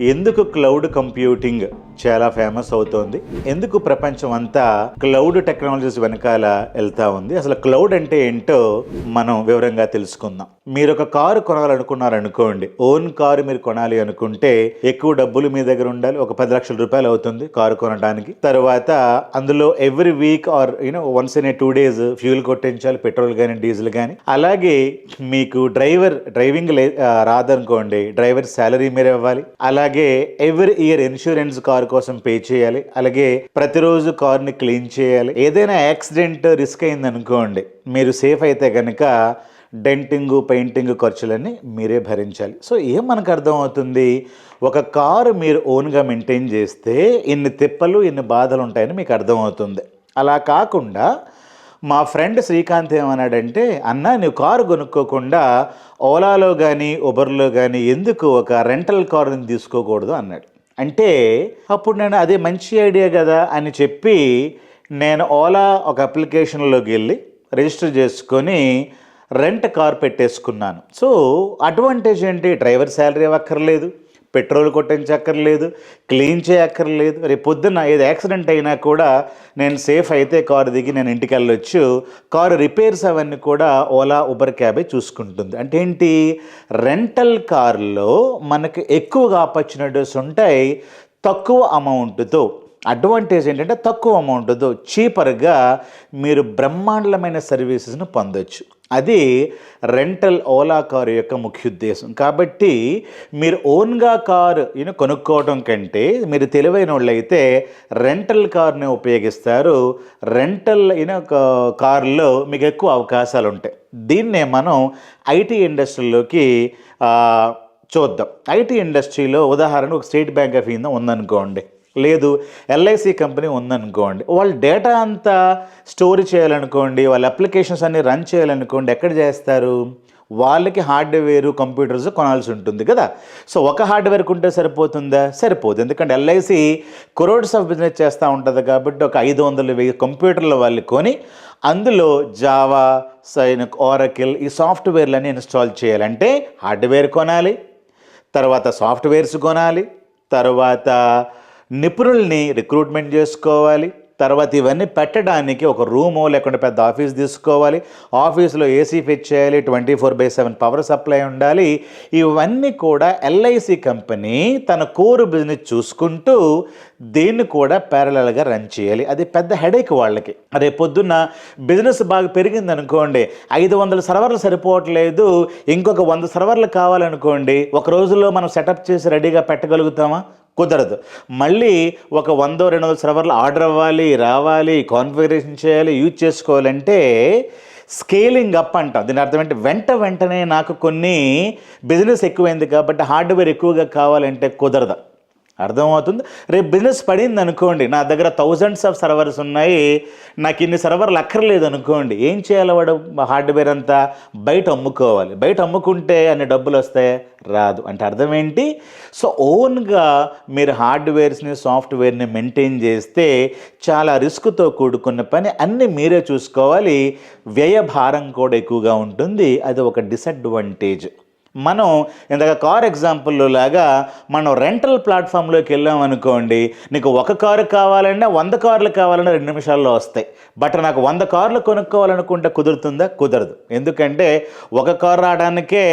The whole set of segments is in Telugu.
ఎందుకు క్లౌడ్ కంప్యూటింగ్ చాలా ఫేమస్ అవుతోంది. ఎందుకు ప్రపంచం అంతా క్లౌడ్ టెక్నాలజీస్ వెనకాల వెళ్తా ఉంది? అసలు క్లౌడ్ అంటే ఏంటో మనం వివరంగా తెలుసుకుందాం. మీరు ఒక కారు కొనాలనుకున్నారనుకోండి. ఓన్ కారు మీరు కొనాలి అనుకుంటే ఎక్కువ డబ్బులు మీ దగ్గర ఉండాలి. ఒక పది లక్షల రూపాయలు అవుతుంది కారు కొనడానికి. తర్వాత అందులో every week or you know once in a two days fuel కొట్టించాలి petrol కానీ డీజిల్ కానీ అలాగే మీకు డ్రైవర్ డ్రైవింగ్ లే రాదనుకోండి. డ్రైవర్ శాలరీ మీరు ఇవ్వాలి అలాగే ఎవ్రీ ఇయర్ ఇన్సూరెన్స్ కారు కోసం పే చేయాలి. అలాగే ప్రతిరోజు కార్ని క్లీన్ చేయాలి. ఏదైనా యాక్సిడెంట్ రిస్క్ అయింది అనుకోండి మీరు సేఫ్ అయితే కనుక డెంటింగ్ పెయింటింగ్ ఖర్చులన్నీ మీరే భరించాలి. సో ఏం మనకు అర్థమవుతుంది? ఒక కారు మీరు ఓన్గా మెయింటైన్ చేస్తే ఇన్ని తిప్పలు ఇన్ని బాధలు ఉంటాయని మీకు అర్థమవుతుంది. అలా కాకుండా మా ఫ్రెండ్ శ్రీకాంత్ ఏమన్నాడంటే అన్న నువ్వు కారు కొనుక్కోకుండా ఓలాలో కానీ ఉబర్లో కానీ ఎందుకు ఒక రెంటల్ కారుని తీసుకోకూడదు? అన్నాడు. అంటే అప్పుడు నేను అదే మంచి ఐడియా కదా అని చెప్పి నేను ఓలా ఒక అప్లికేషన్లోకి వెళ్ళి రిజిస్టర్ చేసుకొని రెంట్ కార్ పెట్టేసుకున్నాను. సో అడ్వాంటేజ్ ఏంటి? డ్రైవర్ శాలరీ అక్కర్లేదు పెట్రోల్ కొట్టించక్కర్లేదు క్లీన్ చేయక్కర్లేదు. రేపు పొద్దున్న ఏది యాక్సిడెంట్ అయినా కూడా నేను సేఫ్ అయితే కారు దిగి నేను ఇంటికి వెళ్ళొచ్చు కారు రిపేర్స్ అవన్నీ కూడా ఓలా ఉబర్ క్యాబే చూసుకుంటుంది. అంటే ఏంటి? రెంటల్ కార్లో మనకి ఎక్కువగా ఆపర్చునిటీస్ ఉంటాయి తక్కువ అమౌంట్తో. అడ్వాంటేజ్ ఏంటంటే తక్కువ అమౌంట్తో చీపర్గా మీరు బ్రహ్మాండమైన సర్వీసెస్ను పొందొచ్చు. అది రెంటల్ ఓలా కారు యొక్క ముఖ్య ఉద్దేశం. కాబట్టి మీరు ఓన్గా కారు ఈయన కొనుక్కోవడం కంటే మీరు తెలివైన వాళ్ళైతే రెంటల్ కారుని ఉపయోగిస్తారు. రెంటల్ ఈయన కారులో మీకు ఎక్కువ అవకాశాలు ఉంటాయి. దీన్నే మనం ఐటీ ఇండస్ట్రీలోకి చూద్దాం. ఐటీ ఇండస్ట్రీలో ఉదాహరణ ఒక స్టేట్ బ్యాంక్ ఆఫ్ ఇండియా ఉందనుకోండి. లేదు ఎల్ఐసి కంపెనీ ఉందనుకోండి వాళ్ళ డేటా అంతా స్టోర్ చేయాలనుకోండి వాళ్ళ అప్లికేషన్స్ అన్ని రన్ చేయాలనుకోండి ఎక్కడ చేస్తారు? వాళ్ళకి హార్డ్వేర్ కంప్యూటర్స్ కొనాల్సి ఉంటుంది కదా. సో ఒక హార్డ్వేర్ కొంటే సరిపోతుందా? సరిపోదు. ఎందుకంటే ఎల్ఐసి క్రోడ్స్ ఆఫ్ బిజినెస్ చేస్తూ ఉంటుంది కాబట్టి ఒక ఐదు వందల వెయ్యి కంప్యూటర్లు వాళ్ళు కొని అందులో జావా సైనిక్ ఓరకిల్ ఈ సాఫ్ట్వేర్లన్నీ ఇన్స్టాల్ చేయాలంటే హార్డ్వేర్ కొనాలి తర్వాత సాఫ్ట్వేర్స్ కొనాలి తర్వాత నిపుణుల్ని రిక్రూట్మెంట్ చేసుకోవాలి. తర్వాత ఇవన్నీ పెట్టడానికి ఒక రూము లేకుండా పెద్ద ఆఫీస్ తీసుకోవాలి. ఆఫీస్లో ఏసీ ఫిట్ చేయాలి twenty four by seven power supply ఉండాలి. ఇవన్నీ కూడా ఎల్ఐసి కంపెనీ తన కోర్ బిజినెస్ చూసుకుంటూ దీన్ని కూడా ప్యారలల్గా రన్ చేయాలి. అది పెద్ద హెడేక్ వాళ్ళకి. అదే పొద్దున్న బిజినెస్ బాగా పెరిగింది అనుకోండి ఐదు వందల సర్వర్లు సరిపోవట్లేదు ఇంకొక వంద సర్వర్లు కావాలనుకోండి ఒక రోజులో మనం సెటప్ చేసి రెడీగా పెట్టగలుగుతామా? కుదరదు. మళ్ళీ ఒక వందో రెండు వందల సర్వర్లు ఆర్డర్ అవ్వాలి రావాలి కాన్ఫిగరేషన్ చేయాలి యూజ్ చేసుకోవాలంటే స్కేలింగ్ అప్ అంటాం. దీని అర్థం ఏంటి? వెంట వెంటనే నాకు కొన్ని బిజినెస్ ఎక్కువైంది కాబట్టి హార్డ్వేర్ ఎక్కువగా కావాలంటే కుదరదు. అర్థమవుతుంది? రేపు బిజినెస్ పడింది అనుకోండి నా దగ్గర థౌజండ్స్ ఆఫ్ సర్వర్స్ ఉన్నాయి నాకు ఇన్ని సర్వర్లు అక్కర్లేదు అనుకోండి ఏం చేయాలి వాడు? హార్డ్వేర్ అంతా బయట అమ్ముకోవాలి. బయట అమ్ముకుంటే అన్ని డబ్బులు వస్తాయి? రాదు. అంటే అర్థం ఏంటి? సో ఓన్గా మీరు హార్డ్వేర్స్ని సాఫ్ట్వేర్ని మెయింటైన్ చేస్తే చాలా రిస్క్తో కూడుకున్న పని అన్నీ మీరే చూసుకోవాలి. వ్యయ భారం కూడా ఎక్కువగా ఉంటుంది. అది ఒక డిసడ్వాంటేజ్ మనం ఇందాక కార్ ఎగ్జాంపుల్లో లాగా మనం రెంటల్ ప్లాట్ఫామ్లోకి వెళ్ళాం అనుకోండి నీకు ఒక కారు కావాలన్నా వంద కార్లు కావాలన్నా రెండు నిమిషాల్లో వస్తాయి. బట్ నాకు వంద కార్లు కొనుక్కోవాలనుకుంటే కుదురుతుందా? కుదరదు. ఎందుకంటే ఒక కార్ రావడానికే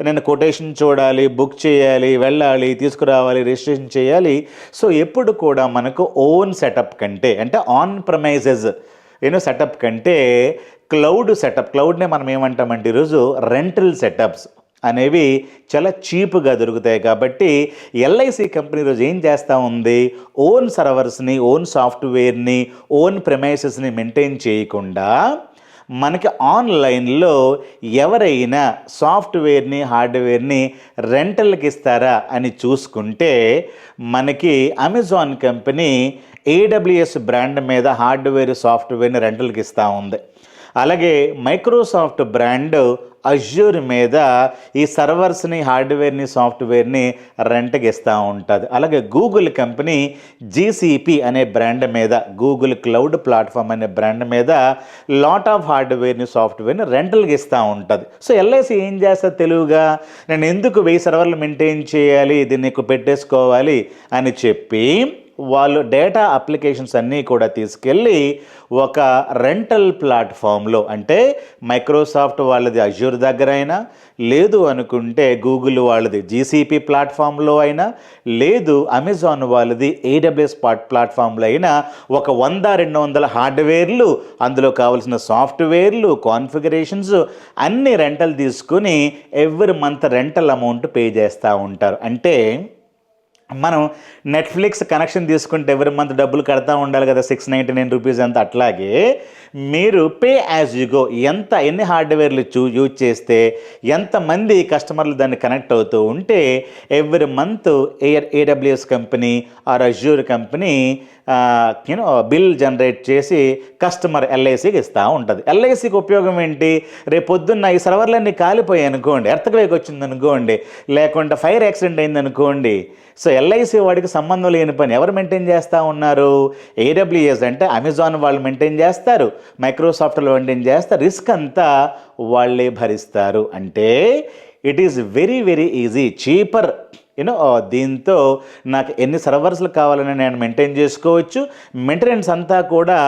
నేను కొటేషన్ చూడాలి బుక్ చేయాలి వెళ్ళాలి తీసుకురావాలి రిజిస్ట్రేషన్ చేయాలి. సో ఎప్పుడు కూడా మనకు ఓన్ సెటప్ కంటే అంటే ఆన్ ప్రమైజెస్ ఏనో సెటప్ కంటే క్లౌడ్ సెటప్ క్లౌడ్నే మనం ఏమంటామంటే ఈరోజు రెంటల్ సెటప్స్ అనేవి చాలా చీప్గా దొరుకుతాయి కాబట్టి ఎల్ఐసి కంపెనీ రోజు ఏం చేస్తూ ఉంది? ఓన్ సర్వర్స్ని ఓన్ సాఫ్ట్వేర్ని ఓన్ ప్రెమైసెస్ని మెయింటైన్ చేయకుండా మనకి ఆన్లైన్లో ఎవరైనా సాఫ్ట్వేర్ని హార్డ్వేర్ని రెంటల్కి ఇస్తారా అని చూసుకుంటే మనకి అమెజాన్ కంపెనీ ఏడబ్ల్యూఎస్ బ్రాండ్ మీద హార్డ్వేర్ సాఫ్ట్వేర్ని రెంటల్కి ఇస్తూ ఉంది. అలాగే మైక్రోసాఫ్ట్ బ్రాండ్ అజ్యూర్ మీద ఈ సర్వర్స్ని హార్డ్వేర్ని సాఫ్ట్వేర్ని రెంట్కి ఇస్తూ ఉంటుంది. అలాగే గూగుల్ కంపెనీ జీసీపీ అనే బ్రాండ్ మీద గూగుల్ క్లౌడ్ ప్లాట్ఫామ్ అనే బ్రాండ్ మీద లాట్ ఆఫ్ హార్డ్వేర్ని సాఫ్ట్వేర్ని రెంటల్కి ఇస్తూ ఉంటుంది. సో ఎల్ఐసి ఏం చేస్తా తెలుగుగా? నేను ఎందుకు వెయ్యి సర్వర్లు మెయింటైన్ చేయాలి? దీన్ని ఎక్కువ పెట్టేసుకోవాలి అని చెప్పి వాళ్ళు డేటా అప్లికేషన్స్ అన్నీ కూడా తీసుకెళ్ళి ఒక రెంటల్ ప్లాట్ఫామ్లో అంటే మైక్రోసాఫ్ట్ వాళ్ళది అజ్యూర్ దగ్గర అయినా లేదు అనుకుంటే గూగుల్ వాళ్ళది జీసీపీ ప్లాట్ఫామ్లో అయినా లేదు అమెజాన్ వాళ్ళది ఏడబ్ల్యూఎస్ పాట్ ప్లాట్ఫామ్లో అయినా ఒక వంద రెండు వందల హార్డ్వేర్లు అందులో కావాల్సిన సాఫ్ట్వేర్లు కాన్ఫిగరేషన్స్ అన్ని రెంటల్ తీసుకుని every month rental amount pay చేస్తూ ఉంటారు. అంటే మనం నెట్ఫ్లిక్స్ కనెక్షన్ తీసుకుంటే ఎవరి మంత్ డబ్బులు కడతా ఉండాలి కదా సిక్స్ నైంటీ నైన్ రూపీస్ అంత అట్లాగే మీరు పే యాజ్ యు గో ఎంత ఎన్ని హార్డ్వేర్లు చూ యూజ్ చేస్తే ఎంతమంది కస్టమర్లు దాన్ని కనెక్ట్ అవుతూ ఉంటే every month or AWS company or Azure company you know bill generate చేసి కస్టమర్ ఎల్ఐసికి ఇస్తూ ఉంటుంది. ఎల్ఐసికి ఉపయోగం ఏంటి? రేపు పొద్దున్న ఈ సర్వర్లన్నీ కాలిపోయాయి అనుకోండి ఎర్తక్వేక్ వచ్చింది అనుకోండి లేకుండా ఫైర్ యాక్సిడెంట్ అయింది అనుకోండి సో ఎల్ఐసి వాడికి సంబంధం లేని పని ఎవరు మెయింటైన్ చేస్తూ ఉన్నారు? ఏడబ్ల్యూఎస్ అంటే అమెజాన్ వాళ్ళు మెయింటైన్ చేస్తారు మైక్రోసాఫ్ట్లో మెయింటైన్ చేస్తారు రిస్క్ అంతా వాళ్ళే భరిస్తారు. అంటే it is very very easy cheaper you know దీంతో నాకు ఎన్ని సర్వర్స్లు కావాలని నేను మెయింటైన్ చేసుకోవచ్చు. మెయింటెనెన్స్ అంతా కూడా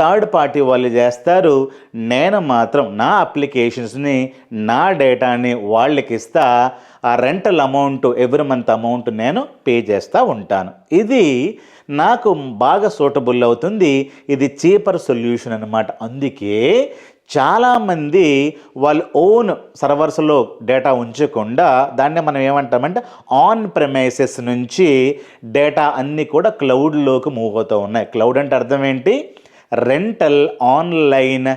థర్డ్ పార్టీ వాళ్ళు చేస్తారు. నేను మాత్రం నా అప్లికేషన్స్ని నా డేటాని వాళ్ళకి ఇస్తా. ఆ rental amount every month amount నేను పే చేస్తూ ఉంటాను. ఇది నాకు బాగా సూటబుల్ అవుతుంది. ఇది చీపర్ సొల్యూషన్ అనమాట అందుకే చాలామంది వాళ్ళ ఓన్ సర్వర్స్లో డేటా ఉంచకుండా దాన్ని మనం ఏమంటామంటే ఆన్ ప్రెమైసెస్ నుంచి డేటా అన్నీ కూడా క్లౌడ్లోకి మూవ్ అవుతూ ఉన్నాయి. క్లౌడ్ అంటే అర్థం ఏంటి? Rental online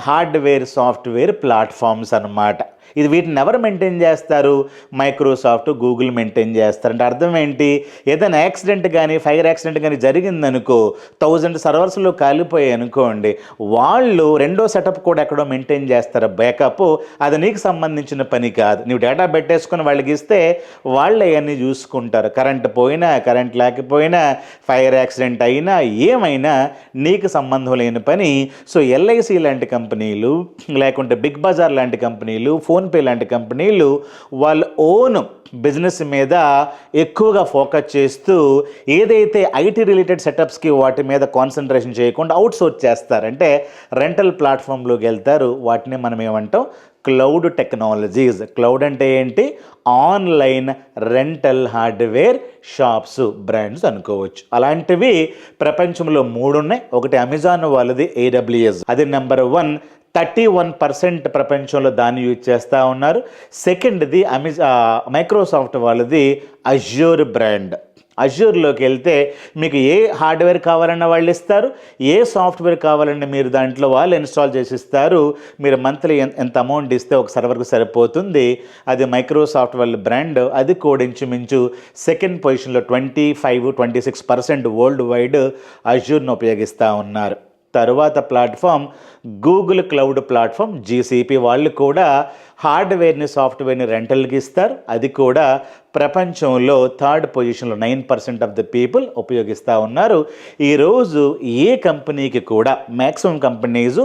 hardware software platforms అన్నమాట. ఇది వీటిని ఎవరు మెయింటైన్ చేస్తారు? మైక్రోసాఫ్ట్ గూగుల్ మెయింటైన్ చేస్తారు అంటే అర్థం ఏంటి? ఏదైనా యాక్సిడెంట్ కానీ ఫైర్ యాక్సిడెంట్ కానీ జరిగిందనుకో థౌజండ్ సర్వర్స్లో కాలిపోయాయి అనుకోండి వాళ్ళు రెండో సెటప్ కూడా ఎక్కడో మెయింటైన్ చేస్తారు? బ్యాకప్ అది నీకు సంబంధించిన పని కాదు. నువ్వు డేటా పెట్టేసుకొని వాళ్ళకి ఇస్తే వాళ్ళు అవన్నీ చూసుకుంటారు. కరెంట్ పోయినా కరెంట్ లేకపోయినా ఫైర్ యాక్సిడెంట్ అయినా ఏమైనా నీకు సంబంధం లేని పని. సో ఎల్ఐసి లాంటి కంపెనీలు లేకుంటే బిగ్ బజార్ లాంటి కంపెనీలు ఫోన్ ఫోన్పే లాంటి కంపెనీలు వాళ్ళ ఓన్ బిజినెస్ మీద ఎక్కువగా ఫోకస్ చేస్తూ ఏదైతే ఐటీ రిలేటెడ్ సెటప్స్కి వాటి మీద కాన్సన్ట్రేషన్ చేయకుండా అవుట్సోర్స్ చేస్తారంటే రెంటల్ ప్లాట్ఫామ్లోకి వెళ్తారు. వాటిని మనం ఏమంటాం? Cloud technologies. క్లౌడ్ అంటే ఏంటి? Online rental hardware shops brands అనుకోవచ్చు. అలాంటివి ప్రపంచంలో మూడు ఉన్నాయి ఒకటి అమెజాన్ వాళ్ళది ఏడబ్ల్యూఎస్. అది number one. Thirty one percent ప్రపంచంలో దాన్ని యూజ్ చేస్తూ ఉన్నారు. సెకండ్ది అమెజా మైక్రోసాఫ్ట్ వాళ్ళది అజ్యూర్ బ్రాండ్. అజ్యూర్లోకి వెళ్తే మీకు ఏ హార్డ్వేర్ కావాలన్న వాళ్ళు ఇస్తారు ఏ సాఫ్ట్వేర్ కావాలన్నా మీరు దాంట్లో వాళ్ళు ఇన్స్టాల్ చేసి ఇస్తారు. మీరు మంత్లీ ఎంత అమౌంట్ ఇస్తే ఒక సర్వర్కి సరిపోతుంది. అది మైక్రోసాఫ్ట్ వాళ్ళ బ్రాండ్ అది కూడా ఇంచుమించు సెకండ్ పొజిషన్లో twenty five twenty six percent world wide అజ్యూర్ను ఉపయోగిస్తూ ఉన్నారు. తరువాత platform Google cloud platform GCP వాళ్ళు కూడా హార్డ్వేర్ని సాఫ్ట్వేర్ని రెంటల్కి ఇస్తారు. అది కూడా ప్రపంచంలో థర్డ్ పొజిషన్లో nine percent of the people ఉపయోగిస్తూ ఉన్నారు. ఈరోజు ఏ కంపెనీకి కూడా మ్యాక్సిమం కంపెనీస్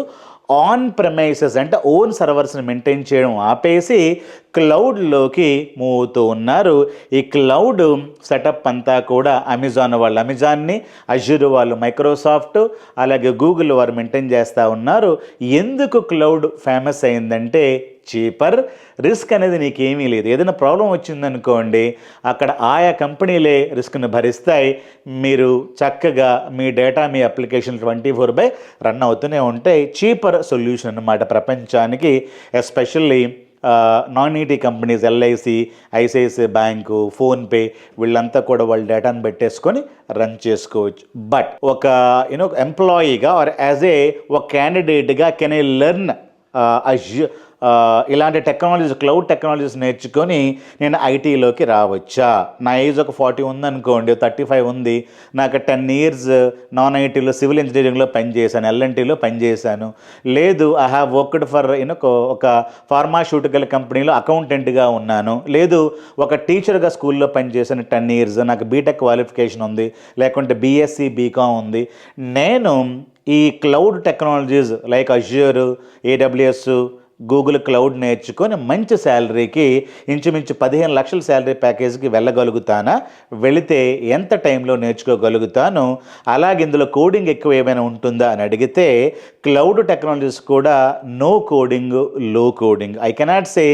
ఆన్ ప్రమైసెస్ అంటే ఓన్ సర్వర్స్ని మెయింటైన్ చేయడం ఆపేసి క్లౌడ్లోకి మూవ్ అవుతూ ఉన్నారు. ఈ క్లౌడ్ సెటప్ అంతా కూడా అమెజాన్ వాళ్ళు అమెజాన్ని అజ్యూర్ వాళ్ళు మైక్రోసాఫ్ట్ అలాగే గూగుల్ వారు మెయింటైన్ చేస్తూ ఉన్నారు. ఎందుకు క్లౌడ్ ఫేమస్ అయిందంటే చీపర్. రిస్క్ అనేది నీకేమీ లేదు. ఏదైనా ప్రాబ్లం వచ్చిందనుకోండి అక్కడ ఆయా కంపెనీలే రిస్క్ని భరిస్తాయి. మీరు చక్కగా మీ data me application twenty four by run అవుతూనే ఉంటాయి. చీపర్ సొల్యూషన్ అన్నమాట ప్రపంచానికి. Especially non IT companies LIC ICICI bank PhonePe వీళ్ళంతా కూడా వాళ్ళ డేటాను పెట్టేసుకొని రన్ చేసుకోవచ్చు. బట్ ఒక యూనో ఎంప్లాయీగా ఆర్ యాజ్ ఏ ఒక క్యాండిడేట్గా కెన్ ఐ లెర్న్ అజ్యూ ఇలాంటి టెక్నాలజీస్ క్లౌడ్ టెక్నాలజీస్ నేర్చుకొని నేను ఐటీలోకి రావచ్చా? నా ఏజ్ ఒక ఫార్టీ ఉందనుకోండి థర్టీ ఫైవ్ ఉంది. నాకు టెన్ ఇయర్స్ నాన్ ఐటీలో సివిల్ ఇంజనీరింగ్లో పనిచేశాను ఎల్ఎన్టీలో పనిచేశాను లేదు I have worked for you know ఒక ఫార్మాస్యూటికల్ కంపెనీలో అకౌంటెంట్గా ఉన్నాను. లేదు ఒక టీచర్గా స్కూల్లో పనిచేశాను టెన్ ఇయర్స్ నాకు బీటెక్ క్వాలిఫికేషన్ ఉంది. లేకుంటే బీఎస్సీ బీకామ్ ఉంది. నేను ఈ cloud technologies like Azure AWS Google cloud నేర్చుకొని మంచి శాలరీకి ఇంచుమించు పదిహేను లక్షల శాలరీ ప్యాకేజ్కి వెళ్ళగలుగుతానా? వెళితే ఎంత టైంలో నేర్చుకోగలుగుతాను? అలాగే ఇందులో కోడింగ్ ఎక్కువ ఏమైనా ఉంటుందా అని అడిగితే క్లౌడ్ టెక్నాలజీస్ కూడా no కోడింగ్లో coding. I cannot say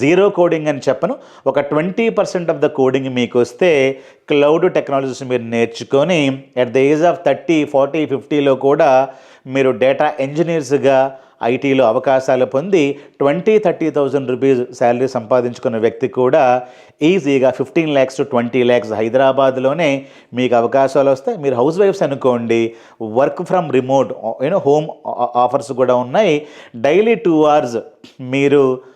zero coding అని చెప్పను. ఒక twenty percent of the coding మీకు వస్తే క్లౌడ్ టెక్నాలజీస్ మీరు నేర్చుకొని at the age of thirty forty ఫిఫ్టీలో కూడా మీరు డేటా ఇంజనీర్స్గా ఐటీలో అవకాశాలు పొంది twenty thirty thousand rupees salary సంపాదించుకున్న వ్యక్తి కూడా ఈజీగా fifteen lakhs to twenty lakhs హైదరాబాద్లోనే మీకు అవకాశాలు వస్తాయి. మీరు హౌస్ వైఫ్స్ అనుకోండి work from remote you know home offers కూడా ఉన్నాయి. డైలీ టూ అవర్స్ మీరు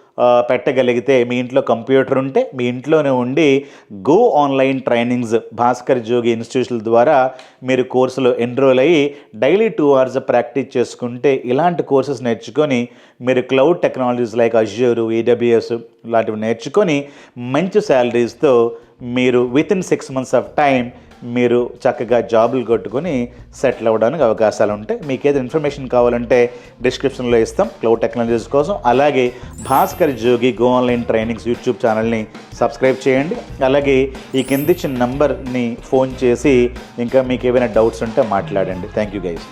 పెట్టగలిగితే మీ ఇంట్లో కంప్యూటర్ ఉంటే మీ ఇంట్లోనే ఉండి go online trainings Bhaskar Jogi ఇన్స్టిట్యూషన్ల ద్వారా మీరు కోర్సులో ఎన్రోల్ అయ్యి డైలీ టూ అవర్స్ ప్రాక్టీస్ చేసుకుంటే ఇలాంటి కోర్సెస్ నేర్చుకొని మీరు cloud technologies like Azure AWS లాంటివి నేర్చుకొని మంచి శాలరీస్తో మీరు within six months of time మీరు చక్కగా జాబులు కొట్టుకొని సెటిల్ అవ్వడానికి అవకాశాలు ఉంటాయి మీకు ఏదైనా ఇన్ఫర్మేషన్ కావాలంటే డిస్క్రిప్షన్లో ఇస్తాం. క్లౌడ్ టెక్నాలజీస్ కోసం అలాగే Bhaskar Jogi go online trainings YouTube ఛానల్ని సబ్స్క్రైబ్ చేయండి. అలాగే ఈ కింది ఇచ్చిన నంబర్ని ఫోన్ చేసి ఇంకా మీకు ఏమైనా డౌట్స్ ఉంటే మాట్లాడండి. Thank you guys